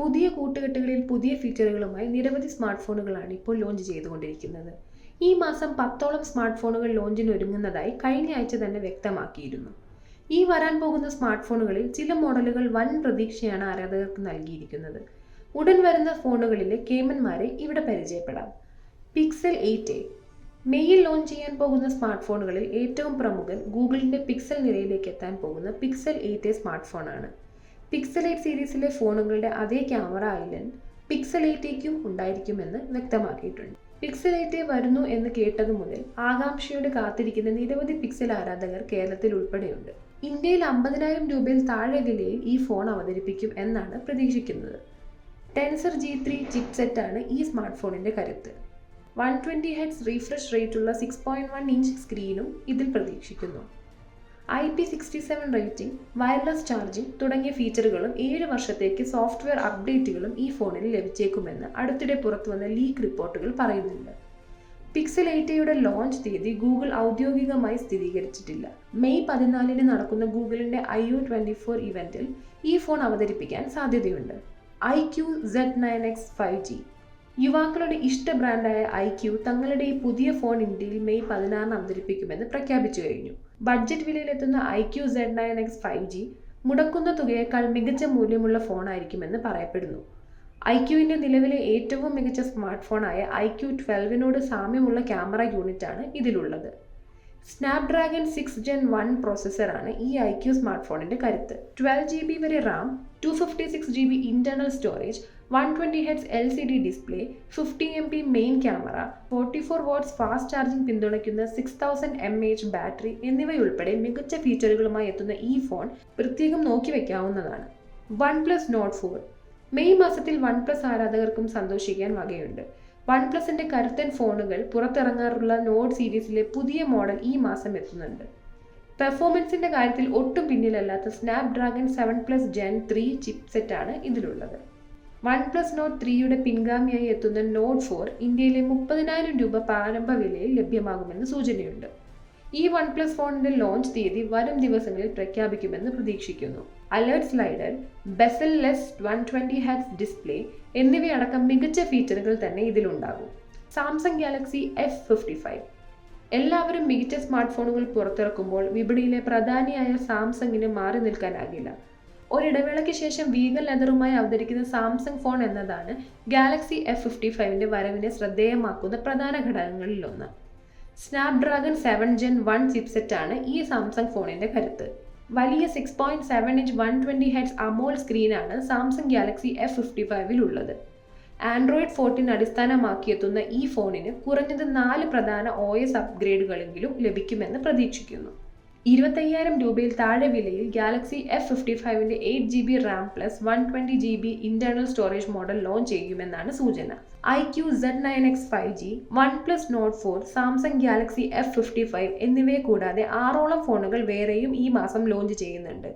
പുതിയ കൂട്ടുകെട്ടുകളിൽ പുതിയ ഫീച്ചറുകളുമായി നിരവധി സ്മാർട്ട് ഫോണുകളാണ് ഇപ്പോൾ ലോഞ്ച് ചെയ്തുകൊണ്ടിരിക്കുന്നത്. ഈ മാസം പത്തോളം സ്മാർട്ട് ഫോണുകൾ ലോഞ്ചിന് ഒരുങ്ങുന്നതായി കഴിഞ്ഞ ആഴ്ച തന്നെ വ്യക്തമാക്കിയിരുന്നു. ഈ വരാൻ പോകുന്ന സ്മാർട്ട് ഫോണുകളിൽ ചില മോഡലുകൾ വൻ പ്രതീക്ഷയാണ് ആരാധകർക്ക് നൽകിയിരിക്കുന്നത്. ഉടൻ വരുന്ന ഫോണുകളിലെ കേമന്മാരെ ഇവിടെ പരിചയപ്പെടാം. പിക്സൽ എയ്റ്റ് എ മെയ്യിൽ ലോഞ്ച് ചെയ്യാൻ പോകുന്ന സ്മാർട്ട് ഫോണുകളിൽ ഏറ്റവും പ്രമുഖൻ ഗൂഗിളിന്റെ പിക്സൽ നിരയിലേക്ക് എത്താൻ പോകുന്ന പിക്സൽ എയ്റ്റ് എ സ്മാർട്ട് ഫോണാണ് പിക്സൽ എയ്റ്റ് സീരീസിലെ ഫോണുകളുടെ അതേ ക്യാമറ ഐലൻഡ് പിക്സൽ എയ്റ്റേക്കും ഉണ്ടായിരിക്കുമെന്ന് വ്യക്തമാക്കിയിട്ടുണ്ട്. പിക്സൽ എയ്റ്റ് വരുന്നു എന്ന് കേട്ടതു മുതൽ ആകാംക്ഷയോടെ കാത്തിരിക്കുന്ന നിരവധി പിക്സൽ ആരാധകർ കേരളത്തിൽ ഉൾപ്പെടെയുണ്ട്. ഇന്ത്യയിൽ അമ്പതിനായിരം രൂപയിൽ താഴെ വിലയിൽ ഈ ഫോൺ അവതരിപ്പിക്കും എന്നാണ് പ്രതീക്ഷിക്കുന്നത്. ടെൻസർ ജി ത്രീ ചിപ്സെറ്റാണ് ഈ സ്മാർട്ട് ഫോണിന്റെ കരുത്ത്. വൺ ട്വന്റി ഹെഡ്സ് റീഫ്രഷ് റേറ്റുള്ള സിക്സ് പോയിന്റ് വൺ ഇഞ്ച് സ്ക്രീനും ഇതിൽ പ്രതീക്ഷിക്കുന്നു. I P sixty seven rating wireless charging തുടങ്ങിയ ഫീച്ചറുകളും ഏഴ് വർഷത്തേക്ക് സോഫ്റ്റ്വെയർ അപ്ഡേറ്റുകളും ഈ ഫോണിൽ ലഭിച്ചേക്കുമെന്ന് അടുത്തിടെ പുറത്തുവന്ന ലീക്ക് റിപ്പോർട്ടുകൾ പറയുന്നുണ്ട്. പിക്സൽ എയ്റ്റയുടെ ലോഞ്ച് തീയതി ഗൂഗിൾ ഔദ്യോഗികമായി സ്ഥിരീകരിച്ചിട്ടില്ല. മെയ് പതിനാലിന് നടക്കുന്ന ഗൂഗിളിന്റെ ഐ യു ട്വന്റി ഫോർ ഇവന്റിൽ ഈ ഫോൺ അവതരിപ്പിക്കാൻ സാധ്യതയുണ്ട്. I Q Z nine X five G. യുവാക്കളുടെ ഇഷ്ട ബ്രാൻഡായ ഐ ക്യു തങ്ങളുടെ ഈ പുതിയ ഫോൺ ഇന്ത്യയിൽ മെയ് പതിനാറിന് അവതരിപ്പിക്കുമെന്ന് പ്രഖ്യാപിച്ചു കഴിഞ്ഞു. Budget വിലയിലെത്തുന്ന iQOO Z nine X five G മുടക്കുന്ന തുകയേക്കാൾ മികച്ച മൂല്യമുള്ള ഫോണായിരിക്കുമെന്ന് പറയപ്പെടുന്നു. ഐ ക്യുവിന്റെ നിലവിലെ ഏറ്റവും മികച്ച സ്മാർട്ട് ഫോണായ ഐ ക്യു ട്വൽവിനോട് സാമ്യമുള്ള ക്യാമറ യൂണിറ്റാണ് ഇതിലുള്ളത്. സ്നാപ്ഡ്രാഗൺ സിക്സ് ജെൻ വൺ പ്രോസസ്സറാണ് ഈ ഐ ക്യു സ്മാർട്ട് ഫോണിന്റെ കരുത്ത്. ട്വൽവ് ജി ബി വരെ RAM two fifty six G B internal storage one twenty hertz L C D display fifty M P main camera forty four watts fast charging പിന്തുണയ്ക്കുന്ന six thousand M H battery എന്നിവയുൾപ്പെടെ മികച്ച ഫീച്ചറുകളുമായി എത്തുന്ന ഈ phone പ്രത്യേകം നോക്കി വയ്ക്കാവുന്നതാണ് OnePlus note four May മാസത്തിൽ വൺ പ്ലസ് ആരാധകർക്കും സന്തോഷിക്കാൻ വകയുണ്ട്. വൺ പ്ലസിന്റെ കരുത്തൻ ഫോണുകൾ പുറത്തിറങ്ങാറുള്ള നോട്ട് സീരീസിലെ പുതിയ മോഡൽ ഈ മാസം എത്തുന്നുണ്ട്. പെർഫോമൻസിന്റെ കാര്യത്തിൽ ഒട്ടും പിന്നിലല്ലാത്ത Snapdragon seven plus gen three ചിപ്സെറ്റാണ് ഇതിലുള്ളത്. വൺ പ്ലസ് നോട്ട് ത്രീയുടെ പിൻഗാമിയായി എത്തുന്ന നോട്ട് ഫോർ ഇന്ത്യയിലെ മുപ്പതിനായിരം രൂപ പ്രാരംഭ വിലയിൽ ലഭ്യമാകുമെന്ന് സൂചനയുണ്ട്. ഈ വൺ പ്ലസ് ഫോണിന്റെ ലോഞ്ച് തീയതി വരും ദിവസങ്ങളിൽ പ്രഖ്യാപിക്കുമെന്ന് പ്രതീക്ഷിക്കുന്നു. Alert slider bezel less one twenty hertz display എന്നിവയടക്കം മികച്ച ഫീച്ചറുകൾ തന്നെ ഇതിലുണ്ടാകും. Samsung Galaxy F fifty five എല്ലാവരും മികച്ച സ്മാർട്ട് ഫോണുകൾ പുറത്തിറക്കുമ്പോൾ വിപണിയിലെ പ്രധാനിയായ സാംസങ്ങിന് മാറി നിൽക്കാനാകില്ല. ഒരിടവേളയ്ക്ക് ശേഷം വീഗൽ ലെതറുമായി അവതരിക്കുന്ന സാംസങ് ഫോൺ എന്നതാണ് ഗാലക്സി എഫ് ഫിഫ്റ്റി ഫൈവിന്റെ വരവിനെ ശ്രദ്ധേയമാക്കുന്ന പ്രധാന ഘടകങ്ങളിലൊന്ന്. സ്നാപ്ഡ്രാഗൺ സെവൻ ജെൻ വൺ ചിപ്സെറ്റാണ് ഈ സാംസങ് ഫോണിന്റെ കരുത്ത്. വലിയ six point seven inch one twenty hertz Amol സ്ക്രീനാണ് സാംസങ് ഗാലക്സി എഫ് ഫിഫ്റ്റി ഫൈവിൽ ഉള്ളത് ആൻഡ്രോയിഡ് ഫോർട്ടീൻ അടിസ്ഥാനമാക്കിയെത്തുന്ന ഈ ഫോണിന് കുറഞ്ഞത് നാല് പ്രധാന ഒ എസ് അപ്ഗ്രേഡുകളെങ്കിലും ലഭിക്കുമെന്ന് പ്രതീക്ഷിക്കുന്നു. ഇരുപത്തയ്യായിരം രൂപയിൽ താഴെ വിലയിൽ Galaxy F fifty ഫൈവിന്റെ eight G B RAM plus one twenty G B internal storage model launch ചെയ്യുമെന്നാണ് സൂചന. I Q Z nine X five G OnePlus note four Samsung Galaxy F fifty five എന്നിവയെ കൂടാതെ ആറോളം ഫോണുകൾ വേറെയും ഈ മാസം launch ചെയ്യുന്നുണ്ട്.